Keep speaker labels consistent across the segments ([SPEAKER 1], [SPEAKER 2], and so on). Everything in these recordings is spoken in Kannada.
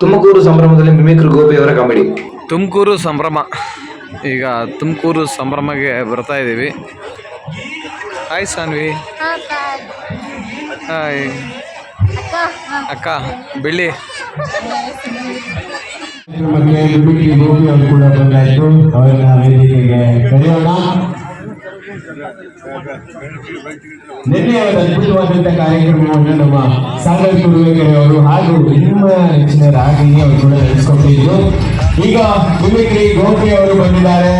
[SPEAKER 1] ತುಮಕೂರು ಸಂಭ್ರಮದಲ್ಲಿ ಮಿಮಿಕ್ರಿ ಗೋಪಿಯವರ ಕಾಮಿಡಿ.
[SPEAKER 2] ತುಮಕೂರು ಸಂಭ್ರಮ. ಈಗ ತುಮಕೂರು ಸಂಭ್ರಮಗೆ ಬರ್ತಾ ಇದ್ದೀವಿ. ಹಾಯ್ ಸಾನ್ವಿ ಹಾಯ್ ಅಕ್ಕ ಬೆಳ್ಳಿ
[SPEAKER 3] ಮಿಮಿಕ್ರಿ ಗೋಪಿ ಅವರು ಕೂಡ ಬಂದಾಯ್ತು. ಅವರನ್ನ ವೇದಿಕೆಗೆ ಕರೆಯೋಣ. ನಿನ್ನೆ ಅದ್ಭುತವಾದಂತಹ ಕಾರ್ಯಕ್ರಮವನ್ನು ನಮ್ಮ ಸಾಗರ್ ಕುರುವೇಕರೆ ಅವರು ಹಾಗೂ ನಿಮ್ಮ ನೆಚ್ಚಿನ ರಾಗಿಣಿ ಅವರು ಕೂಡ ನಡೆಸಿಕೊಟ್ಟಿದ್ದು ಈಗ ಮಿಮಿಕ್ರಿ ಗೋಪಿ ಅವರು ಬಂದಿದ್ದಾರೆ.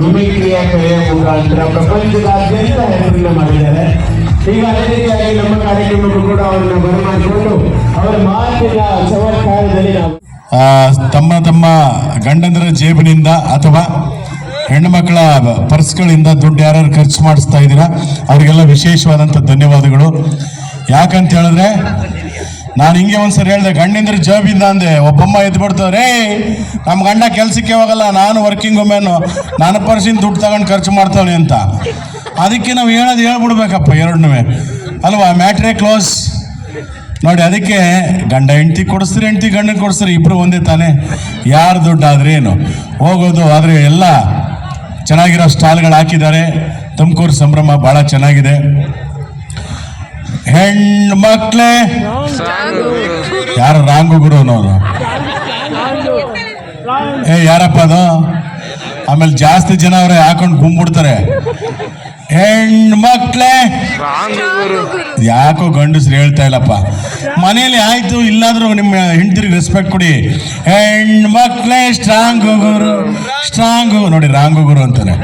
[SPEAKER 3] ಮಿಮಿಕ್ರಿಯ ಕಲೆಯ ಮುಖಾಂತರ ಪ್ರಪಂಚದಾದ್ಯಂತ ಹೆಸರನ್ನ ಮಾಡಿದ್ದಾರೆ. ಈಗ ಅದೇ ರೀತಿಯಾಗಿ ನಮ್ಮ ಕಾರ್ಯಕ್ರಮಕ್ಕೂ ಕೂಡ ಅವರನ್ನ ಬರಮಾಡಿಕೊಂಡು ಅವರ ಮಾತಿನ ಚಮತ್ಕಾರದಲ್ಲಿ ನಾವು
[SPEAKER 4] ತಮ್ಮ ತಮ್ಮ ಗಂಡಂದರ ಜೇಬಿನಿಂದ ಅಥವಾ ಹೆಣ್ಣುಮಕ್ಕಳ ಪರ್ಸ್ಗಳಿಂದ ದುಡ್ಡು ಯಾರು ಖರ್ಚು ಮಾಡಿಸ್ತಾ ಇದ್ದೀರಾ, ಅವರಿಗೆಲ್ಲ ವಿಶೇಷವಾದಂಥ ಧನ್ಯವಾದಗಳು. ಯಾಕಂತ ಹೇಳಿದ್ರೆ, ನಾನು ಹಿಂಗೆ ಒಂದ್ಸರಿ ಹೇಳಿದೆ, ಗಂಡಿಂದ್ರ ಜೇಬಿಂದ ಅಂದೆ, ಒಬ್ಬಮ್ಮ ಎದ್ಬಿಡ್ತಾರೆ ರೇ, ನಮ್ಮ ಗಂಡ ಕೆಲಸಕ್ಕೆ ಹೋಗಲ್ಲ, ನಾನು ವರ್ಕಿಂಗ್ ವುಮೆನು ನಾನು ಪರ್ಸಿನ ದುಡ್ಡು ತಗೊಂಡು ಖರ್ಚು ಮಾಡ್ತಾವನೆ ಅಂತ. ಅದಕ್ಕೆ ನಾವು ಹೇಳೋದು ಹೇಳ್ಬಿಡ್ಬೇಕಪ್ಪ ಎರಡನ್ನೂ ಅಲ್ವಾ, ಮ್ಯಾಟ್ರೇ ಕ್ಲೋಸ್. ನೋಡಿ, ಅದಕ್ಕೆ ಗಂಡ ಹೆಂಡತಿ ಕೊಡಿಸ್ತೀರಿ, ಹೆಂಡತಿ ಗಂಡನ ಕೊಡಿಸ್ತೀರಿ ಇಬ್ಬರು ಒಂದೇ ತಾನೇ. ಯಾರು ದುಡ್ಡು ಏನು ಹೋಗೋದು, ಆದರೆ ಎಲ್ಲ ಚೆನ್ನಾಗಿರೋ ಸ್ಟಾಲ್ಗಳು ಹಾಕಿದ್ದಾರೆ. ತುಮಕೂರು ಸಂಭ್ರಮ ಭಾಳ ಚೆನ್ನಾಗಿದೆ. ಹೆಣ್ಣು ಮಕ್ಕಳೇ ಯಾರು ರಾಂಗು ಗುರು ಅನ್ನೋರು ಏ, ಯಾರಪ್ಪ ಅದು? ಆಮೇಲೆ ಜಾಸ್ತಿ ಜನ ಅವರೇ ಹಾಕೊಂಡು ಗುಂಬಿಡ್ತಾರೆ. ಹೆಣ್ಣು ಮಕ್ಕಳೇ ಯಾಕೋ ಗಂಡಸ್ರು ಹೇಳ್ತಾ ಇಲ್ಲಪ್ಪ. ಮನೇಲಿ ಆಯ್ತು, ಇಲ್ಲಾದ್ರೂ ನಿಮ್ಮ ಹೆಂಡತಿರಿಗೆ ರೆಸ್ಪೆಕ್ಟ್ ಕೊಡಿ. ಹೆಣ್ಮಕ್ಳೇ ಸ್ಟ್ರಾಂಗ್ ಗುರು ಸ್ಟ್ರಾಂಗ್ ನೋಡಿ, ರಾಂಗ್ ಗುರು ಅಂತಾನೆ.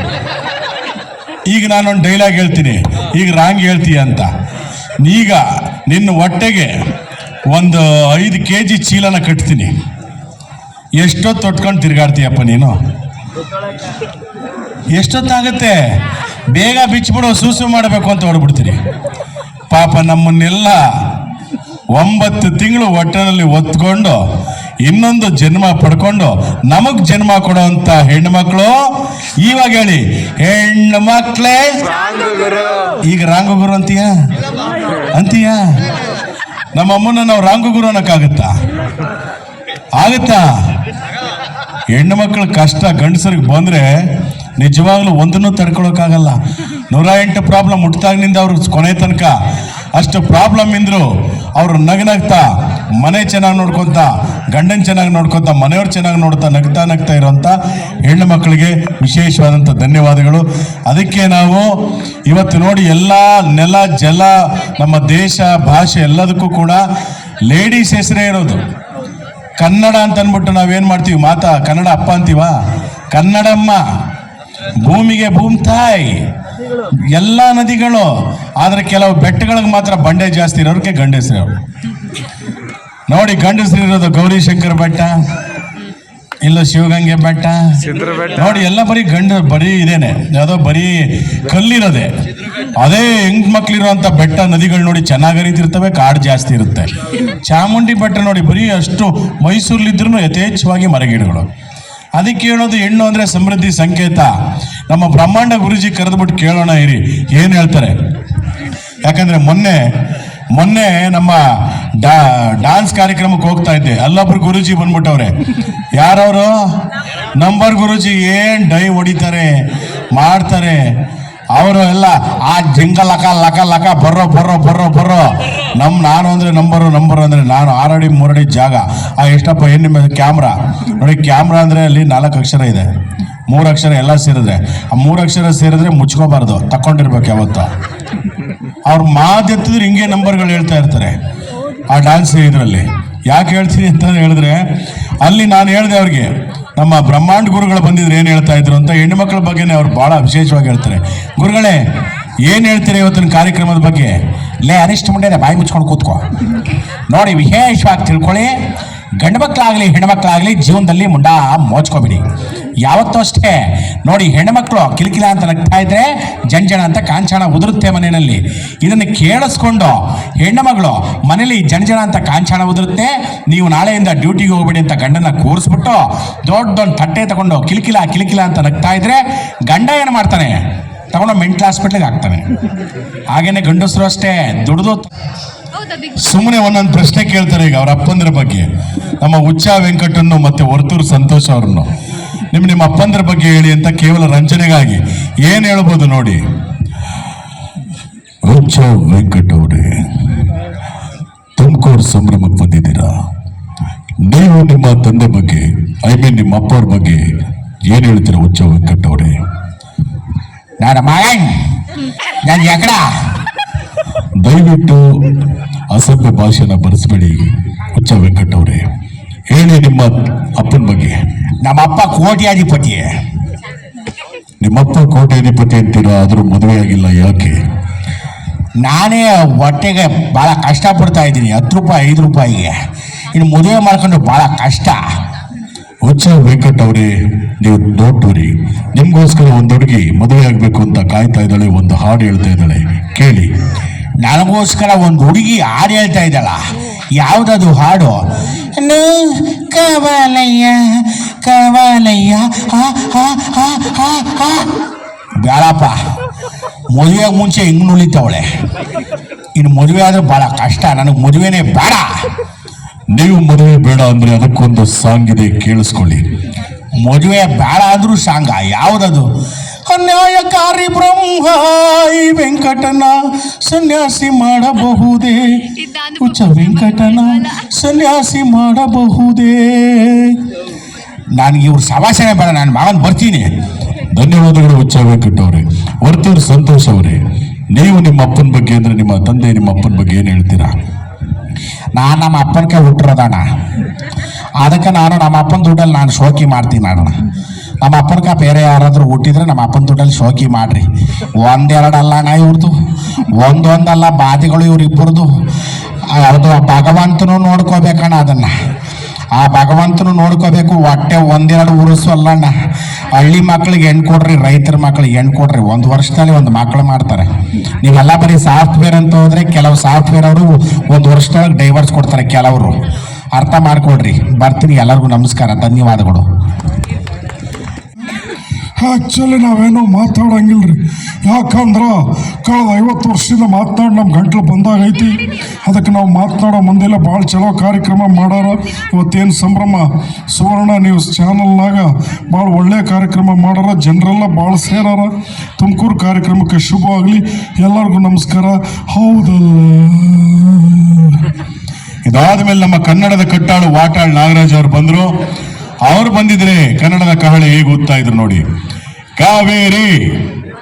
[SPEAKER 4] ಈಗ ನಾನೊಂದು ಡೈಲಾಗ್ ಹೇಳ್ತೀನಿ. ಈಗ ರಾಂಗ್ ಹೇಳ್ತೀಯ ಅಂತ. ಈಗ ನಿನ್ನ ಹೊಟ್ಟೆಗೆ ಒಂದು ಐದು ಕೆ ಜಿ ಚೀಲನ ಕಟ್ತೀನಿ. ಎಷ್ಟೊತ್ತು ತೊಟ್ಕೊಂಡು ತಿರ್ಗಾಡ್ತೀಯಪ್ಪ ನೀನು? ಎಷ್ಟೊತ್ತಾಗತ್ತೆ? ಬೇಗ ಬಿಚ್ಚಿಬಿಡೋ, ಸೂಸು ಮಾಡಬೇಕು ಅಂತ ಹೊಡ್ಬಿಡ್ತೀರಿ ಪಾಪ ನಮ್ಮನ್ನೆಲ್ಲ ಒಂಬತ್ತು ತಿಂಗಳು ಹೊಟ್ಟೆನಲ್ಲಿ ಒತ್ಕೊಂಡು ಇನ್ನೊಂದು ಜನ್ಮ ಪಡ್ಕೊಂಡು ನಮಗ್ ಜನ್ಮ ಕೊಡುವಂತ ಹೆಣ್ಮಕ್ಳು ಇವಾಗ ಹೇಳಿ ಹೆಣ್ಣು ಮಕ್ಳೇ ಈಗ ರಾಂಗ ಗುರು ಅಂತೀಯ? ಅಂತೀಯ? ನಮ್ಮ ಅಮ್ಮನ ನಾವು ರಾಂಗ ಗುರು ಅನ್ನಕ್ಕಾಗತ್ತಾ? ಆಗುತ್ತಾ? ಹೆಣ್ಣು ಮಕ್ಕಳ ಕಷ್ಟ ಗಂಡಸರಿಗೆ ಬಂದ್ರೆ ನಿಜವಾಗ್ಲೂ ಒಂದನ್ನು ತಡ್ಕೊಳಕ್ಕಾಗಲ್ಲ. ನೂರ ಎಂಟು ಪ್ರಾಬ್ಲಮ್ ಹುಟ್ಟಿದಾಗಿನಿಂದ ಅವರು ಕೊನೆ ತನಕ ಅಷ್ಟು ಪ್ರಾಬ್ಲಮ್ ಇಂದರು ಅವರು ನಗನಗ್ತಾ, ಮನೆ ಚೆನ್ನಾಗಿ ನೋಡ್ಕೊತ, ಗಂಡನ್ ಚೆನ್ನಾಗಿ ನೋಡ್ಕೊತ, ಮನೆಯವ್ರು ಚೆನ್ನಾಗಿ ನೋಡ್ತಾ ನಗ್ತಾ ನಗ್ತಾ ಇರೋಂಥ ಹೆಣ್ಣು ಮಕ್ಕಳಿಗೆ ವಿಶೇಷವಾದಂಥ ಧನ್ಯವಾದಗಳು. ಅದಕ್ಕೆ ನಾವು ಇವತ್ತು ನೋಡಿ ಎಲ್ಲ ನೆಲ, ಜಲ, ನಮ್ಮ ದೇಶ, ಭಾಷೆ ಎಲ್ಲದಕ್ಕೂ ಕೂಡ ಲೇಡೀಸ್ ಹೆಸರೇ ಇರೋದು. ಕನ್ನಡ ಅಂತ ಅಂದ್ಬಿಟ್ಟು ನಾವೇನ್ ಮಾಡ್ತೀವಿ ಮಾತಾ? ಕನ್ನಡ ಅಪ್ಪ ಅಂತೀವ? ಕನ್ನಡಮ್ಮ. ಭೂಮಿಗೆ ಭೂಮಿ ತಾಯಿ. ಎಲ್ಲ ನದಿಗಳು ಆದರೆ ಕೆಲವು ಬೆಟ್ಟಗಳಿಗೆ ಮಾತ್ರ ಬಂಡೆ ಜಾಸ್ತಿ ಇರೋರಿಗೆ ಗಂಡಸ್ರಿ ಅವರು. ನೋಡಿ ಗಂಡಸ್ರಿ ಇರೋದು ಗೌರಿ ಶಂಕರ ಬೆಟ್ಟ ಇಲ್ಲ ಶಿವಗಂಗೆ ಬೆಟ್ಟ. ನೋಡಿ ಎಲ್ಲ ಬರೀ ಗಂಡ ಬರೀ ಇದೇನೆ ಯಾವುದೋ ಬರೀ ಕಲ್ಲಿರೋದೆ. ಅದೇ ಹೆಂಗ್ ಮಕ್ಳಿರುವಂತ ಬೆಟ್ಟ ನದಿಗಳು ನೋಡಿ ಚೆನ್ನಾಗಿ ಹರಿತಿರ್ತವೆ ಕಾಡು ಜಾಸ್ತಿ ಇರುತ್ತೆ. ಚಾಮುಂಡಿ ಬೆಟ್ಟ ನೋಡಿ ಬರೀ ಅಷ್ಟು ಮೈಸೂರ್ಲಿದ್ರು ಯಥೇಚ್ಛವಾಗಿ ಮರಗಿಡಗಳು. ಅದಕ್ಕೆ ಹೇಳೋದು ಹೆಣ್ಣು ಅಂದ್ರೆ ಸಮೃದ್ಧಿ ಸಂಕೇತ. ನಮ್ಮ ಬ್ರಹ್ಮಾಂಡ ಗುರುಜಿ ಕರೆದ್ಬಿಟ್ಟು ಕೇಳೋಣ ಇರಿ. ಏನ್ ಹೇಳ್ತಾರೆ? ಯಾಕಂದ್ರೆ ಮೊನ್ನೆ ಮೊನ್ನೆ ನಮ್ಮ ಡಾ, ಡಾನ್ಸ್ ಕಾರ್ಯಕ್ರಮಕ್ಕೆ ಹೋಗ್ತಾ ಇದ್ದೆ. ಅಲ್ಲೊಬ್ರು ಗುರುಜಿ ಬಂದ್ಬಿಟ್ಟವ್ರೆ. ಯಾರವರು? ನಂಬರ್ ಗುರುಜಿ, ಏನ್ ಡೈ ಹೊಡಿತಾರೆ, ಮಾಡ್ತಾರೆ. ಅವರು ಎಲ್ಲ ಆ ಜಿಂಗ ಲಕ ಲಕ ಲಕ ಬರೋ ಬರ್ರೋ ಬರ್ರೋ ಬರ್ರೋ. ನಮ್ ನಾನು ಅಂದ್ರೆ ನಂಬರು ನಂಬರು ಅಂದ್ರೆ ನಾನು ಆರಡಿ, ಮೂರಡಿ ಜಾಗ. ಆ, ಎಷ್ಟಪ್ಪ, ಏನು ನಿಮ್ಮ ಕ್ಯಾಮ್ರಾ? ನೋಡಿ, ಕ್ಯಾಮ್ರಾ ಅಂದ್ರೆ ಅಲ್ಲಿ ನಾಲ್ಕು ಅಕ್ಷರ ಇದೆ. ಮೂರು ಅಕ್ಷರ ಎಲ್ಲ ಸೇರಿದ್ರೆ. ಆ ಮೂರು ಅಕ್ಷರ ಸೇರಿದ್ರೆ ಮುಚ್ಕೋಬಾರ್ದು. ತಕೊಂಡಿರ್ಬೇಕು ಯಾವತ್ತು. ಅವ್ರ ಮಾತೆತ್ತಿದ್ರೆ ಹಿಂಗೆ ನಂಬರ್ಗಳು ಹೇಳ್ತಾ ಇರ್ತಾರೆ. ಆ ಡ್ಯಾನ್ಸ್ ಇದರಲ್ಲಿ. ಯಾಕೆ ಹೇಳ್ತೀನಿ ಅಂತ ಹೇಳಿದ್ರೆ, ಅಲ್ಲಿ ನಾನು ಹೇಳಿದೆ ಅವ್ರಿಗೆ ನಮ್ಮ ಬ್ರಹ್ಮಾಂಡ ಗುರುಗಳು ಬಂದಿದ್ರು ಏನು ಹೇಳ್ತಾ ಇದ್ರು ಅಂತ ಹೆಣ್ಣು ಮಕ್ಕಳ ಬಗ್ಗೆನೇ ಅವ್ರು ಭಾಳ ವಿಶೇಷವಾಗಿ ಹೇಳ್ತಾರೆ. ಗುರುಗಳೇ, ಏನು ಹೇಳ್ತೀರಿ ಇವತ್ತಿನ ಕಾರ್ಯಕ್ರಮದ ಬಗ್ಗೆ? ಲೇ ಅನಿಷ್ಟ ಮುಂಡೆ ಬಾಯಿ ಮುಚ್ಕೊಂಡು ಕೂತ್ಕೋ. ನೋಡಿ, ವಿಶೇಷವಾಗಿ ತಿಳ್ಕೊಳ್ಳಿ. ಗಂಡು ಮಕ್ಕಳಾಗಲಿ ಹೆಣ್ಮಕ್ಳಾಗಲಿ ಜೀವನದಲ್ಲಿ ಮುಂಡ ಮೋಚ್ಕೋಬಿಡಿ ಯಾವತ್ತೂ ಅಷ್ಟೇ. ನೋಡಿ, ಹೆಣ್ಮಕ್ಳು ಕಿಲಕಿಲ ಅಂತ ನಗ್ತಾ ಇದ್ರೆ ಜಂಜಣ ಅಂತ ಕಾಂಚನ ಉದುರುತ್ತೆ ಮನೆಯಲ್ಲಿ. ಇದನ್ನು ಕೇಳಿಸ್ಕೊಂಡು ಹೆಣ್ಣುಮಗಳು ಮನೇಲಿ ಜಂಜಣ ಅಂತ ಕಾಂಚನ ಉದುರುತ್ತೆ, ನೀವು ನಾಳೆಯಿಂದ ಡ್ಯೂಟಿಗೆ ಹೋಗ್ಬೇಡಿ ಅಂತ ಗಂಡನ ಕೂರಿಸ್ಬಿಟ್ಟು ದೊಡ್ಡ ದೊಡ್ಡ ತಟ್ಟೆ ತಗೊಂಡು ಕಿಲಕಿಲ ಕಿಲಕಿಲ ಅಂತ ನಗ್ತಾ ಇದ್ರೆ ಗಂಡ ಏನು ಮಾಡ್ತಾನೆ? ತಗೊಂಡು ಮೆಂಟಲ್ ಹಾಸ್ಪಿಟ್ಲಿಗೆ ಹಾಕ್ತಾನೆ. ಹಾಗೇನೆ ಗಂಡಸರು ಅಷ್ಟೇ, ದುಡಿದು ಸುಮ್ಮನೆ ಒಂದೊಂದು ಪ್ರಶ್ನೆ ಕೇಳ್ತಾರೆ ಈಗ ಅವ್ರ ಅಪ್ಪಂದ್ರ ಬಗ್ಗೆ. ನಮ್ಮ ಉಚ್ಚ ವೆಂಕಟನ್ನು ಮತ್ತೆ ಹೊರತೂರು ಸಂತೋಷ್ ಅವ್ರನ್ನು. ನಿಮ್ಮ ನಿಮ್ಮ ಅಪ್ಪಂದ್ರ ಬಗ್ಗೆ ಹೇಳಿ ಅಂತ ಕೇವಲ ರಂಜನೆಗಾಗಿ ಏನ್ ಹೇಳ್ಬೋದು ನೋಡಿ? ಉಚ್ಚ ವೆಂಕಟ ಅವರೇ ತುಮಕೂರು ಸಂಭ್ರಮಕ್ಕೆ ಬಂದಿದ್ದೀರಾ? ನೀವು ನಿಮ್ಮ ತಂದೆ ಬಗ್ಗೆ ಐ ಮೀನ್ ನಿಮ್ಮ ಅಪ್ಪವ್ರ ಬಗ್ಗೆ ಏನ್ ಹೇಳ್ತೀರಾ ಉಚ್ಚ ವೆಂಕಟ ಅವರೇ?
[SPEAKER 3] ನಾನು ಮಾಯ್ ನಾನು ಎಕಡ
[SPEAKER 4] ದಯವಿಟ್ಟು ಅಸಭ್ಯ ಭಾಷೆನ ಬರೆಸಬೇಡಿ ಹುಚ್ಚ ವೆಂಕಟ್ ಅವರೇ. ಹೇಳಿ ನಿಮ್ಮ ಅಪ್ಪನ ಬಗ್ಗೆ.
[SPEAKER 3] ನಮ್ಮ ಅಪ್ಪ ಕೋಟ್ಯಾಧಿಪತಿ
[SPEAKER 4] ನಿಮ್ಮಪ್ಪ ಕೋಟ್ಯಾಧಿಪತಿ ಅಂತೀರಾ? ಆದರೂ ಮದುವೆ ಆಗಿಲ್ಲ ಯಾಕೆ?
[SPEAKER 3] ನಾನೇ ಹೊಟ್ಟೆಗೆ ಭಾಳ ಕಷ್ಟಪಡ್ತಾ ಇದ್ದೀನಿ ಹತ್ತು ರೂಪಾಯಿ ಐದು ರೂಪಾಯಿಗೆ. ಇನ್ನು ಮದುವೆ ಮಾಡ್ಕೊಂಡು ಭಾಳ ಕಷ್ಟ.
[SPEAKER 4] ಹುಚ್ಚ ವೆಂಕಟ್ ಅವರೇ ನೀವು ದೊಡ್ಡವ್ರಿ ನಿಮಗೋಸ್ಕರ ಒಂದು ಹುಡುಗಿ ಮದುವೆ ಆಗಬೇಕು ಅಂತ ಕಾಯ್ತಾ ಇದ್ದಾಳೆ ಒಂದು ಹಾಡು ಹೇಳ್ತಾ ಇದ್ದಾಳೆ. ಕೇಳಿ.
[SPEAKER 3] ನನಗೋಸ್ಕರ ಒಂದು ಹುಡುಗಿ ಹಾಡು ಹೇಳ್ತಾ ಇದ್ದಲ್ಲ ಯಾವುದದು ಹಾಡು. ಕವಲಯ್ಯ ಕವಲಯ್ಯ. ಬೇಡಪ್ಪ ಮದುವೆಗೆ ಮುಂಚೆ ಹಿಂಗ್ ನುಳಿತವಳೆ ಇನ್ನು ಮದುವೆ ಆದ್ರೆ ಭಾಳ ಕಷ್ಟ. ನನಗೆ ಮದುವೆನೇ ಬೇಡ.
[SPEAKER 4] ನೀವು ಮದುವೆ ಬೇಡ ಅಂದ್ರೆ ಅದಕ್ಕೊಂದು ಸಾಂಗ್ ಇದೆ ಕೇಳಿಸ್ಕೊಳ್ಳಿ.
[SPEAKER 3] ಮದುವೆ ಬೇಡ ಅಂದ್ರೂ ಸಾಂಗ. ಯಾವುದದು? ಅನ್ಯಾಯಕಾರಿ ಬ್ರಹ್ಮ ಈ ವೆಂಕಟನ ಸನ್ಯಾಸಿ ಮಾಡಬಹುದೇ? ಹುಚ್ಚ ವೆಂಕಟನ ಸನ್ಯಾಸಿ ಮಾಡಬಹುದೇ? ನನಗೆ ಇವ್ರು ಸಭಾಷಣೆ ಬೇಡ ನಾನು ಮಗನ್ ಬರ್ತೀನಿ.
[SPEAKER 4] ಧನ್ಯವಾದಗಳು ಹುಚ್ಚ ವೆಂಕಟ್ ಅವರೇ ವರ್ತೂರು ಸಂತೋಷ್ ಅವರೇ. ನೀವು ನಿಮ್ಮ ಅಪ್ಪನ ಬಗ್ಗೆ ಅಂದ್ರೆ ನಿಮ್ಮ ತಂದೆ ನಿಮ್ಮ ಅಪ್ಪನ ಬಗ್ಗೆ ಏನು ಹೇಳ್ತೀರಾ?
[SPEAKER 3] ನಾನು ನಮ್ಮ ಅಪ್ಪನ ಕೈ ಹುಟ್ಟಿರೋದಣ್ಣ ಅದಕ್ಕೆ ನಾನು ನಮ್ಮ ಅಪ್ಪನ ದುಡ್ಡಲ್ಲಿ ನಾನು ಶೋಕಿ ಮಾಡ್ತೀನಿ ಅಣ್ಣ. ನಮ್ಮ ಅಪ್ಪನಕ ಬೇರೆ ಯಾರಾದರೂ ಹುಟ್ಟಿದ್ರೆ ನಮ್ಮ ಅಪ್ಪನ ದುಡ್ಡಲ್ಲಿ ಶೋಕಿ ಮಾಡ್ರಿ. ಒಂದೆರಡಲ್ಲ ನಾ ಇವ್ರದ್ದು ಒಂದೊಂದಲ್ಲ ಬಾಧೆಗಳು ಇವ್ರಿಬ್ಬರದು ಅದು ಭಗವಂತನು ನೋಡ್ಕೋಬೇಕಣ್ಣ ಅದನ್ನು. ಆ ಭಗವಂತನು ನೋಡ್ಕೋಬೇಕು, ಹೊಟ್ಟೆ ಒಂದೆರಡು ಉರುಸು ಅಲ್ಲಣ್ಣ ಹಳ್ಳಿ ಮಕ್ಳಿಗೆ ಹೆಣ್ಣು ಕೊಡ್ರಿ, ರೈತರ ಮಕ್ಳಿಗೆ ಹೆಣ್ಣು ಕೊಡ್ರಿ. ಒಂದು ವರ್ಷದಲ್ಲಿ ಒಂದು ಮಕ್ಳು ಮಾಡ್ತಾರೆ. ನೀವೆಲ್ಲ ಬರೀ ಸಾಫ್ಟ್ವೇರ್ ಅಂತ ಹೋದ್ರೆ ಕೆಲವು ಸಾಫ್ಟ್ವೇರ್ ಅವರು ಒಂದು ವರ್ಷದೊಳಗೆ ಡೈವರ್ಸ್ ಕೊಡ್ತಾರೆ ಕೆಲವರು. ಅರ್ಥ ಮಾಡ್ಕೊಡ್ರಿ ಬರ್ತೀನಿ ಎಲ್ಲರಿಗೂ ನಮಸ್ಕಾರ, ಧನ್ಯವಾದಗಳು.
[SPEAKER 5] ಆ್ಯಕ್ಚುಲಿ ನಾವೇನು ಮಾತಾಡಂಗಿಲ್ಲ ರೀ ಯಾಕಂದ್ರೆ ಕಳೆದ ಐವತ್ತು ವರ್ಷದಿಂದ ಮಾತಾಡಿ ನಮ್ಮ ಗಂಟ್ಲು ಬಂದಾಗೈತಿ ಅದಕ್ಕೆ ನಾವು ಮಾತನಾಡೋ ಮುಂದೆಲ್ಲ. ಭಾಳ ಚಲೋ ಕಾರ್ಯಕ್ರಮ ಮಾಡಾರ ಇವತ್ತೇನು ಸಂಭ್ರಮ. ಸುವರ್ಣ ನ್ಯೂಸ್ ಚಾನಲ್ನಾಗ ಭಾಳ ಒಳ್ಳೆಯ ಕಾರ್ಯಕ್ರಮ ಮಾಡಾರ ಜನರೆಲ್ಲ ಭಾಳ ಸೇರಾರ ತುಮಕೂರು ಕಾರ್ಯಕ್ರಮಕ್ಕೆ ಶುಭ ಆಗಲಿ. ಎಲ್ಲರಿಗೂ ನಮಸ್ಕಾರ. ಹೌದಲ್ಲ
[SPEAKER 4] ಇದಾದ ಮೇಲೆ ನಮ್ಮ ಕನ್ನಡದ ಕಟ್ಟಾಳು ವಾಟಾಳ್ ನಾಗರಾಜ್ ಅವರು ಬಂದರು. ಅವ್ರು ಬಂದಿದ್ರೆ ಕನ್ನಡದ ಕಹಳೆ ಹೇಗೆ ಓದ್ತಾ ಇದ್ರು ನೋಡಿ. ಕಾವೇರಿ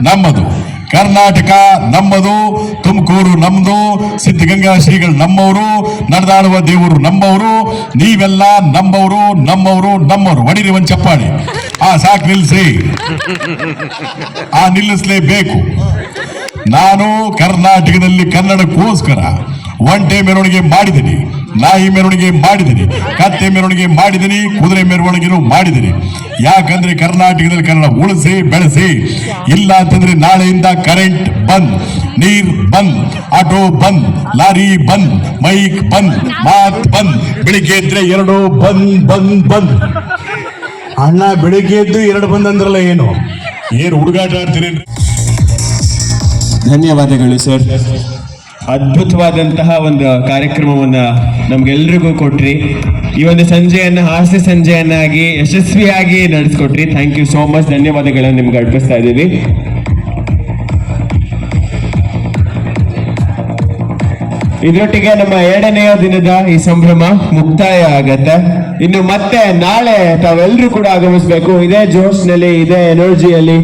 [SPEAKER 4] ನಮ್ಮದು, ಕರ್ನಾಟಕ ನಮ್ಮದು, ತುಮಕೂರು ನಮ್ಮದು ಸಿದ್ಧಗಂಗಾ ಶ್ರೀಗಳು ನಮ್ಮವರು ನಡೆದಾಡುವ ದೇವರು ನಮ್ಮವರು, ನೀವೆಲ್ಲ ನಮ್ಮವರು ನಮ್ಮವರು ನಮ್ಮವರು. ಒಡಿರಿ ಒಂದು ಚಪ್ಪಾಳಿ. ಆ ಸಾಕು ನಿಲ್ಲಿಸಿ ಆ ನಿಲ್ಲಿಸಲೇಬೇಕು. ನಾನು ಕರ್ನಾಟಕದಲ್ಲಿ ಕನ್ನಡಕ್ಕೋಸ್ಕರ ಒಂಟೆ ಮೆರವಣಿಗೆ ಮಾಡಿದ್ದೀನಿ. ನಾಯಿ ಮೆರವಣಿಗೆ ಮಾಡಿದ್ದೀನಿ, ಕತ್ತೆ ಮೆರವಣಿಗೆ ಮಾಡಿದ್ದೀನಿ, ಕುದುರೆ ಮೆರವಣಿಗೆನೂ ಮಾಡಿದ್ದೀನಿ. ಯಾಕಂದ್ರೆ ಕರ್ನಾಟಕದಲ್ಲಿ ಕನ್ನಡ ಉಳಿಸಿ, ಬೆಳೆಸಿ. ಇಲ್ಲ ಅಂತಂದ್ರೆ ನಾಳೆಯಿಂದ ಕರೆಂಟ್ ಬಂದ್, ನೀರ್ ಬಂದ್ ಆಟೋ ಬಂದ್, ಲಾರಿ ಬಂದ್ ಮೈಕ್ ಬಂದ್, ಮಾತ್ ಬಂದ್, ಬೆಳಿಗ್ಗೆ ಇದ್ರೆ ಎರಡು ಬಂದ್ ಬಂದ್ ಬಂದ್. ಅಣ್ಣ ಬೆಳಿಗ್ಗೆ ಎದ್ದು ಎರಡು ಬಂದ್ ಅಂದ್ರಲ್ಲ ಏನು? ಏನು ಹುಡುಗಾಟ ಆಡ್ತೀರೇನ್ರಿ?
[SPEAKER 6] ಧನ್ಯವಾದಗಳು ಸರ್ ಅದ್ಭುತವಾದಂತಹ ಒಂದು ಕಾರ್ಯಕ್ರಮವನ್ನ ನಮ್ಗೆಲ್ರಿಗೂ ಕೊಟ್ರಿ. ಈ ಒಂದು ಸಂಜೆಯನ್ನು, ಹಾಸ್ಯ ಸಂಜೆಯನ್ನಾಗಿ ಯಶಸ್ವಿಯಾಗಿ ನಡೆಸ್ಕೊಟ್ರಿ. ಥ್ಯಾಂಕ್ ಯು ಸೋ ಮಚ್ ಧನ್ಯವಾದಗಳನ್ನು ನಿಮ್ಗೆ ಅರ್ಪಿಸ್ತಾ ಇದ್ದೀವಿ ಇದರೊಟ್ಟಿಗೆ ನಮ್ಮ ಎರಡನೆಯ ದಿನದ ಈ ಸಂಭ್ರಮ ಮುಕ್ತಾಯ ಆಗತ್ತೆ. ಇನ್ನು ಮತ್ತೆ ನಾಳೆ ತಾವೆಲ್ಲರೂ ಕೂಡ ಆಗಮಿಸ್ಬೇಕು. ಇದೇ ಜೋಶ್ನಲ್ಲಿ, ಇದೇ ಎನರ್ಜಿಯಲ್ಲಿ.